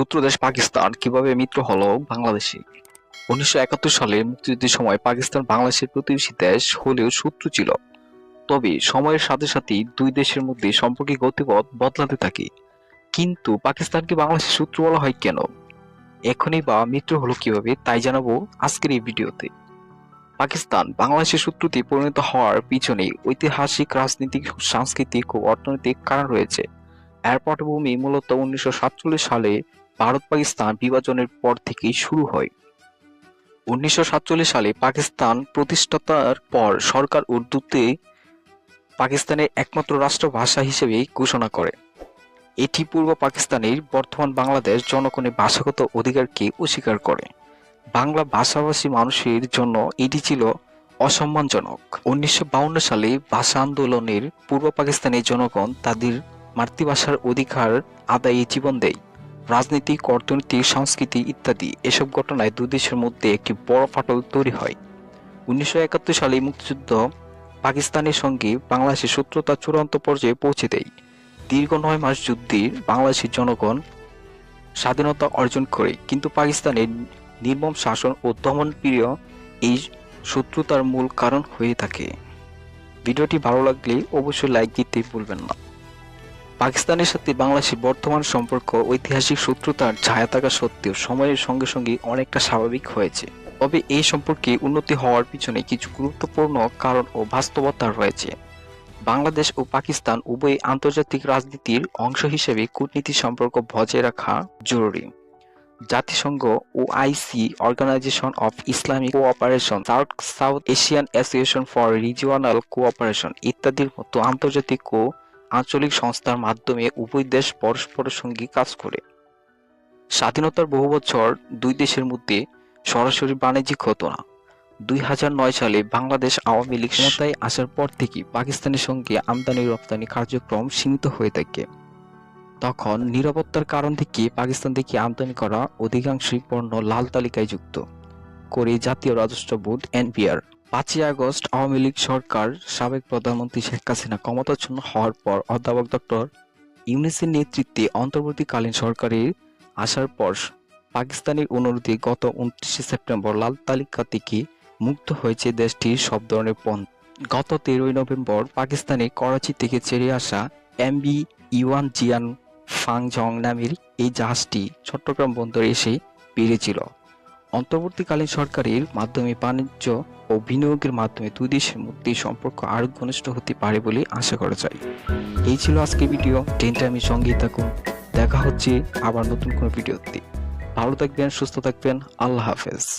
শত্রুদেশ পাকিস্তান কীভাবে মিত্র হলো বাংলাদেশে? উনিশশো একাত্তর সালে মুক্তিযুদ্ধের সময় পাকিস্তান বাংলাদেশের প্রতিবেশী দেশ হলেও শত্রু ছিল। তবে সময়ের সাথে সাথে দুই দেশের মধ্যে সম্পর্কে গতিপথ বদলাতে থাকে। কিন্তু পাকিস্তানকে বাংলাদেশের শত্রু বলা হয় কেন? এখনই বা মিত্র হলো কীভাবে তাই জানাব আজকের এই ভিডিওতে। পাকিস্তান বাংলাদেশের শত্রুতে পরিণত হওয়ার পিছনে ঐতিহাসিক, রাজনৈতিক, সাংস্কৃতিক ও অর্থনৈতিক কারণ রয়েছে। এর পটভূমি মূলত উনিশশো সাতচল্লিশ সালে ভারত পাকিস্তান বিভাজনের পর থেকেই শুরু হয়। উনিশশো সাতচল্লিশ সালে পাকিস্তান প্রতিষ্ঠাতার পর সরকার উর্দুতে পাকিস্তানের একমাত্র রাষ্ট্রভাষা হিসেবে ঘোষণা করে। এটি পূর্ব পাকিস্তানের বর্তমান বাংলাদেশ জনগণের ভাষাগত অধিকারকে অস্বীকার করে। বাংলা ভাষাভাষী মানুষের জন্য এটি ছিল অসম্মানজনক। উনিশশো সালে ভাষা আন্দোলনের পূর্ব পাকিস্তানের জনগণ তাদের মাতৃভাষার অধিকার আদায়ে জীবন দেয়। রাজনৈতিক অর্থনৈতিক সংস্কৃতি ইত্যাদি এসব ঘটনায় দুই দেশের মধ্যে একটি বড় ফাটল তৈরি হয়। উনিশশো একাত্তর সালে মুক্তিযুদ্ধ পাকিস্তানের সঙ্গে বাংলাদেশের শত্রুতা চূড়ান্ত পর্যায়ে পৌঁছে দেয়। দীর্ঘ নয় মাস যুদ্ধে বাংলাদেশের জনগণ স্বাধীনতা অর্জন করে, কিন্তু পাকিস্তানের নির্মম শাসন ও দমনপ্রিয় এই শত্রুতার মূল কারণ হয়ে থাকে। ভিডিওটি ভালো লাগলে অবশ্যই লাইক দিতে ভুলবেন না। পাকিস্তানের সাথে বাংলাদেশের বর্তমান সম্পর্ক, ঐতিহাসিক শত্রুতার ছায়া থাকা সত্ত্বেও সময়ের সঙ্গে সঙ্গে অনেকটা স্বাভাবিক হয়েছে। তবে এই সম্পর্কে উন্নতি হওয়ার পিছনে কিছু গুরুত্বপূর্ণ কারণ ও বাস্তবতা রয়েছে। বাংলাদেশ ও পাকিস্তান উভয় আন্তর্জাতিক রাজনীতির অংশ হিসেবে কূটনীতি সম্পর্ক বজায় রাখা জরুরি। জাতিসংঘ ও IC organisation of Islamic cooperation, south south Asian association for regional cooperation ইত্যাদির মতো আন্তর্জাতিক ও আঞ্চলিক সংস্থার মাধ্যমে উভয় দেশ পরস্পরের সঙ্গে কাজ করে। স্বাধীনতার বহু বছর দুই দেশের মধ্যে সরাসরি বাণিজ্যিক হতো না। দুই হাজার নয় সালে বাংলাদেশ আওয়ামী লীগ ক্ষমতায় আসার পর থেকে পাকিস্তানের সঙ্গে আমদানি রপ্তানি কার্যক্রম সীমিত হয়ে থাকে। তখন নিরাপত্তার কারণ থেকে পাকিস্তান থেকে আমদানি করা অধিকাংশই পণ্য লাল তালিকায় যুক্ত, করে জাতীয় রাজস্ব বোর্ড এনপিআর। পাঁচই আগস্ট আওয়ামী লীগ সরকার সাবেক প্রধানমন্ত্রী শেখ হাসিনা ক্ষমতাচ্ছন্ন হওয়ার পর অধ্যাপক ডক্টর ইউনিসের নেতৃত্বে অন্তর্বর্তীকালীন সরকারের আসার পর পাকিস্তানের অনুরোধে গত উনত্রিশে সেপ্টেম্বর লাল তালিকা থেকে মুক্ত হয়েছে দেশটির সব ধরনের পণ্য। গত তেরোই নভেম্বর পাকিস্তানে করাচি থেকে ছেড়ে আসা এমবি ইওয়ান জিয়ান ফাংজং নামের এই জাহাজটি চট্টগ্রাম বন্দরে এসে পেরেছিল। অন্তর্বর্তীকালীন সরকারের মাধ্যমে বাণিজ্য ও বিনিয়োগের মাধ্যমে দুই দেশের মধ্যে সম্পর্ক আরও ঘনিষ্ঠ হতে পারে বলে আশা করা যায়। এই ছিল আজকের ভিডিও। টেনটা আমি সঙ্গেই থাকুন। দেখা হচ্ছে আবার নতুন কোনো ভিডিওতে। ভালো থাকবেন, সুস্থ থাকবেন। আল্লাহ হাফেজ।